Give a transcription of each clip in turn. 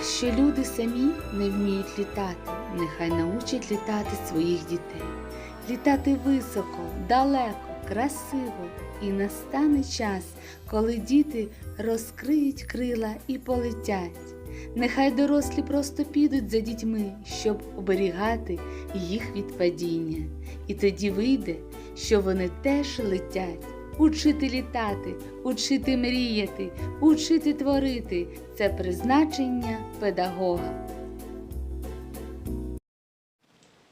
Якщо люди самі не вміють літати, нехай научать літати своїх дітей. Літати високо, далеко, красиво. І настане час, коли діти розкриють крила і полетять. Нехай дорослі просто підуть за дітьми, щоб оберігати їх від падіння. І тоді вийде, що вони теж летять. Учити літати, учити мріяти, учити творити це призначення педагога.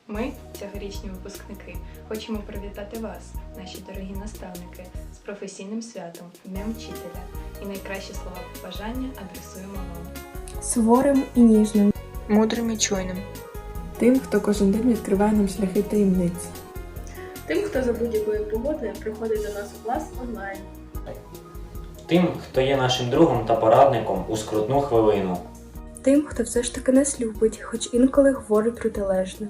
Ми, цьогорічні випускники, хочемо привітати вас, наші дорогі наставники, з професійним святом, Днем Вчителя. І найкращі слова побажання адресуємо вам. суворим і ніжним, мудрим і чуйним, тим, хто кожен день відкриває нам шляхи таємниць, Тим, хто за будь-якої погоди приходить до нас у клас онлайн. Тим, хто є нашим другом та порадником у скрутну хвилину. тим, хто все ж таки нас любить, хоч інколи говорить протилежне.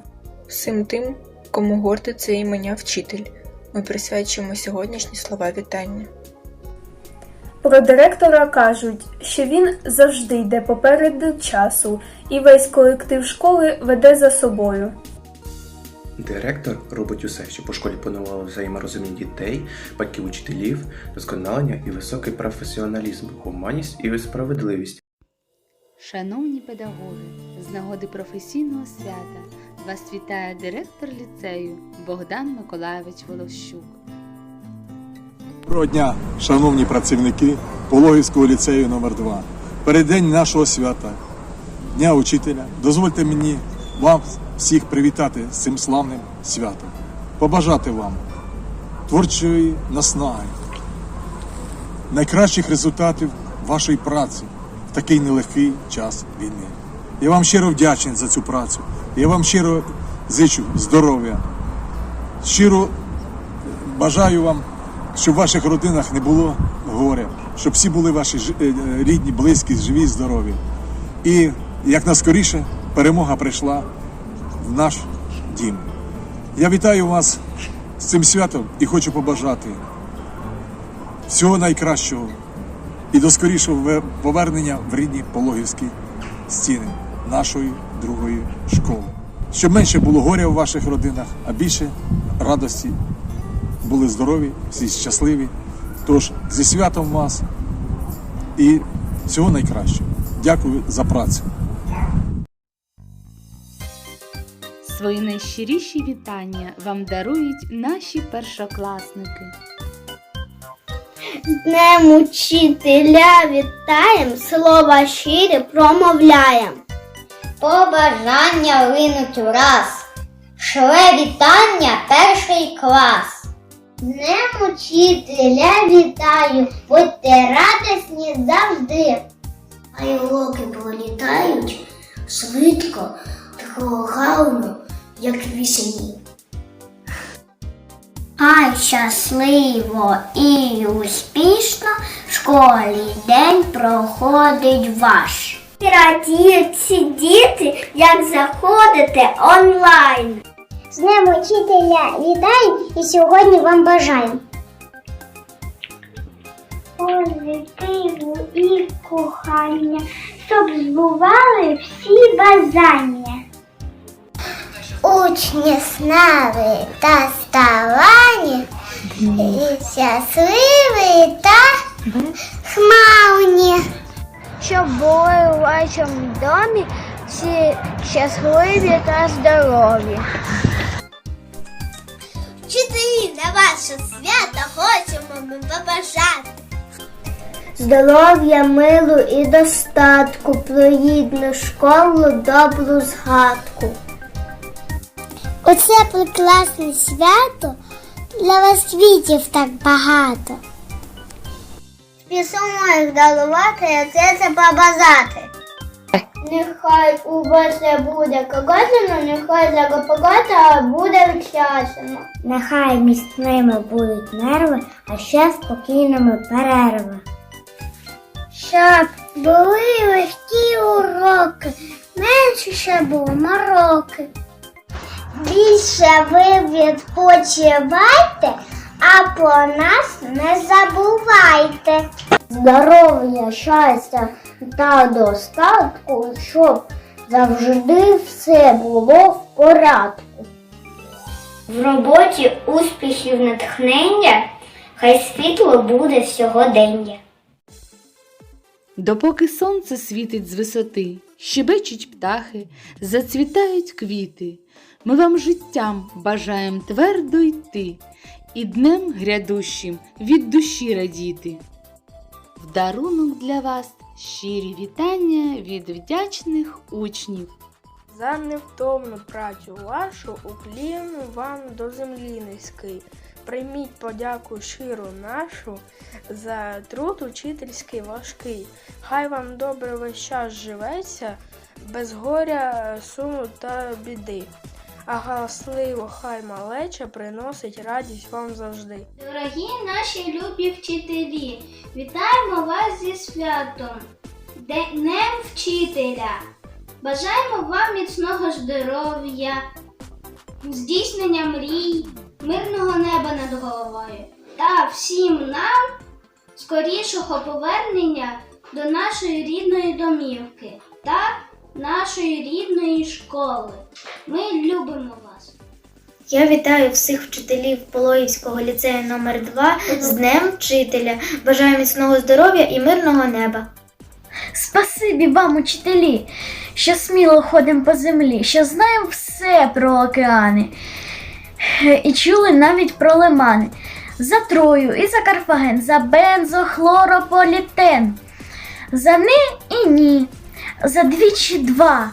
всім тим, кому це імення вчитель. Ми присвячуємо сьогоднішні слова вітання. Про директора кажуть, що він завжди йде попереду часу і весь колектив школи веде за собою. Директор робить усе, щоб у школі панувало взаєморозуміння дітей, батьків учителів, досконалення і високий професіоналізм, гуманність і справедливість. Шановні педагоги, з нагоди професійного свята вас вітає директор ліцею Богдан Миколайович Волощук. Доброго дня, шановні працівники Пологівського ліцею номер 2 Переддень нашого свята, Дня Учителя. Дозвольте мені вам всіх привітати з цим славним святом. Побажати вам творчої наснаги, найкращих результатів вашої праці в такий нелегкий час війни. Я вам щиро вдячний за цю працю. Я вам щиро зичу здоров'я. Щиро бажаю вам щоб в ваших родинах не було горя, щоб всі були ваші е, е, рідні, близькі, живі, здорові. І як наскоріше перемога прийшла в наш дім. Я вітаю вас з цим святом і хочу побажати всього найкращого і до скорішого повернення в рідні пологівські стіни нашої другої школи. Щоб менше було горя в ваших родинах, а більше радості були здорові, всі щасливі. Тож зі святом вас і всього найкращого. Дякую за працю. Свої найщиріші вітання вам дарують наші першокласники. З Днем учителя вітаєм, слова щирі промовляєм. Побажання линуть ураз, шле вітання перший клас. З Днем учителя вітаю, будьте радісні завжди. А й уроки пролітають швидко, гарно, як вісні. Хай щасливо і успішно в школі день проходить ваш. Радіють ці діти, як заходите онлайн. З Днем учителя вітаю і сьогодні вам бажаю. Позитиву і кохання, щоб збували всі бажання. Учні снави та старанні, і щасливі та хмауні. Щоб були у вашому домі всі щасливі та здорові. Вчителі на ваше свято хочемо ми побажати. Здоров'я, милу і достатку, про рідну школу, добру згадку. Оце прекрасне свято для вас світів так багато. Пісомоїх дарувати, а це це побажати. Нехай у вас не буде коготина, нехай загопогота буде відчасено. Нехай міцними будуть нерви, а ще спокійними перерви. Щоб були легкі уроки, менше ще було мороки. Більше ви відпочивайте, А про нас не забувайте. Здоров'я, щастя та достатку, щоб завжди все було в порядку. В роботі успіхів натхнення, хай світло буде сьогодення. Допоки сонце світить з висоти, щебечуть птахи, зацвітають квіти. Ми вам життям бажаєм твердо йти і днем грядущим від душі радіти. В дарунок для вас щирі вітання від вдячних учнів. За невтомну працю вашу уклін вам до землі низький. Прийміть подяку щиру нашу за труд учительський важкий. Хай вам добре весь час живеться, без горя, суму та біди. А галасливо хай малеча приносить радість вам завжди. Дорогі наші любі вчителі, вітаємо вас зі святом, Днем вчителя. Бажаємо вам міцного здоров'я, здійснення мрій, мирного неба над головою та всім нам скорішого повернення до нашої рідної домівки та нашої рідної школи. Ми любимо вас. Я вітаю всіх вчителів Пологівського ліцею номер 2 з Днем Вчителя. Бажаю міцного здоров'я і мирного неба. Спасибі вам, учителі, що сміло ходимо по землі, що знаємо все про океани і чули навіть про лимани. За Трою і за Карфаген, за бензохлорополітен, за ни і ні, за двічі два,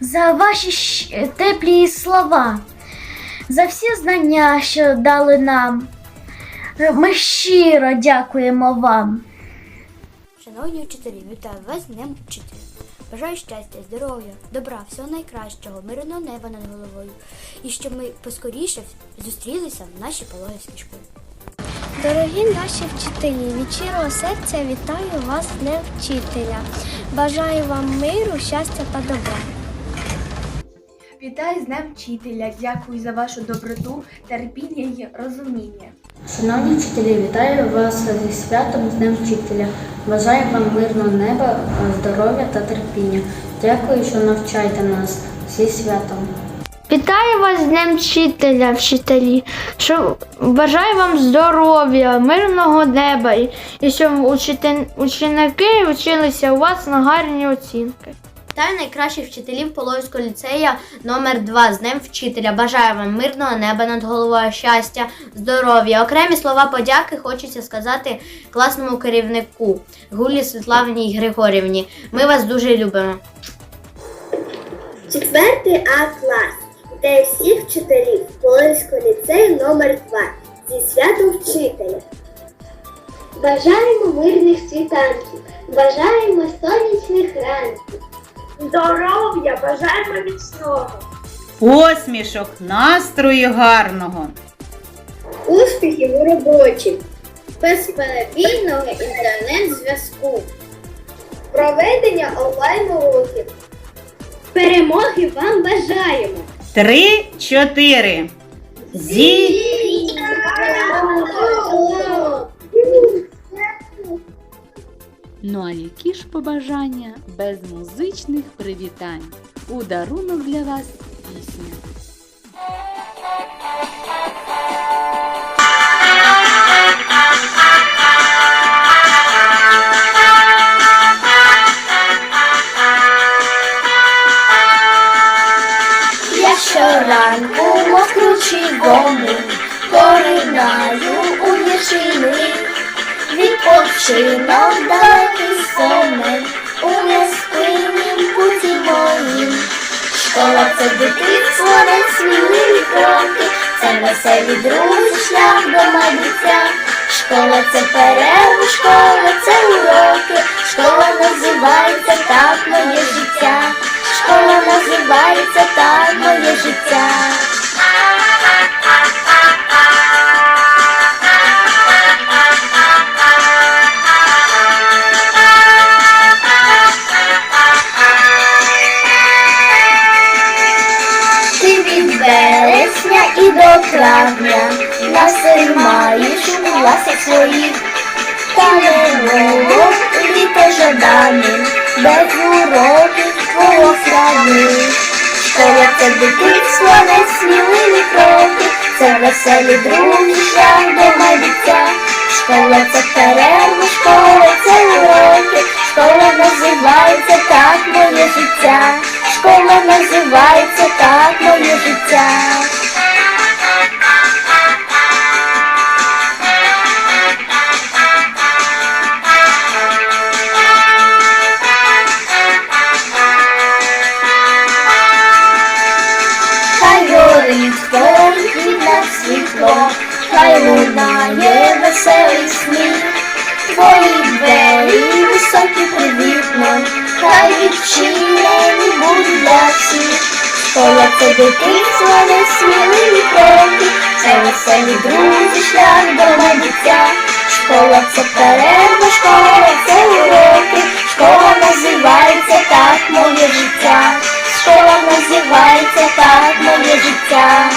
за ваші теплі слова, за всі знання, що дали нам. Ми щиро дякуємо вам. Шановні вчителі, вітаю вас Днем Вчителя. Бажаю щастя, здоров'я, добра, всього найкращого, мирного неба над головою. І щоб ми поскоріше зустрілися в нашій Пологівській школі. Дорогі наші вчителі, від щирого серця вітаю вас Днем вчителя. Бажаю вам миру, щастя та добра. Вітаю з Днем вчителя. Дякую за вашу доброту, терпіння і розуміння. Шановні вчителі, вітаю вас зі святом з Днем Вчителя. Бажаю вам мирного неба, здоров'я та терпіння. Дякую, що навчаєте нас зі святом. Вітаю вас з Днем вчителя, вчителі. Що бажаю вам здоров'я, мирного неба і, щоб учите- ученики вчилися у вас на гарні оцінки. Вітаю найкращих вчителів Половського ліцея номер 2 з Днем Вчителя. Бажаю вам мирного неба над головою, щастя, здоров'я. Окремі слова подяки хочеться сказати класному керівнику Гулі Світлавні Григорівні. Ми вас дуже любимо. Четвертий А клас. Вітаю всіх вчителів Полонського ліцею номер 2 зі святом вчителя. Бажаємо мирних світанків, бажаємо сонячних ранків. Здоров'я, бажаємо міцного. Посмішок, настрою гарного. Успіхів у роботі, безперебійного інтернет-зв'язку, проведення онлайн-уроків. Перемоги вам бажаємо! Три, чотири. Зі. Ну а які ж побажання без музичних привітань? У дарунок для вас пісня. Я щоранку мокручі гони, поринаю у віршини, відпочинок далекий сомен, у неспиннім путі моїм. Школа це дитинство, де сміливі кроки, це веселі друзі, шлях до майбуття. Школа це перерви, школа це уроки, школа називається так моє життя. Школа називається так моє життя. Це дитинство, не сміливі кроки, це веселі друзі, шлях до майбуття. Школа це перерва, школа це уроки, школа називається так моє життя. Школа називається так моє життя. Відчинені будуть для всіх. Це дитинство, не сміливі кроки, це веселі друзі, шлях до майбуття. Школа це перерва, школа це уроки, школа називається так моє життя. Школа називається так моє життя.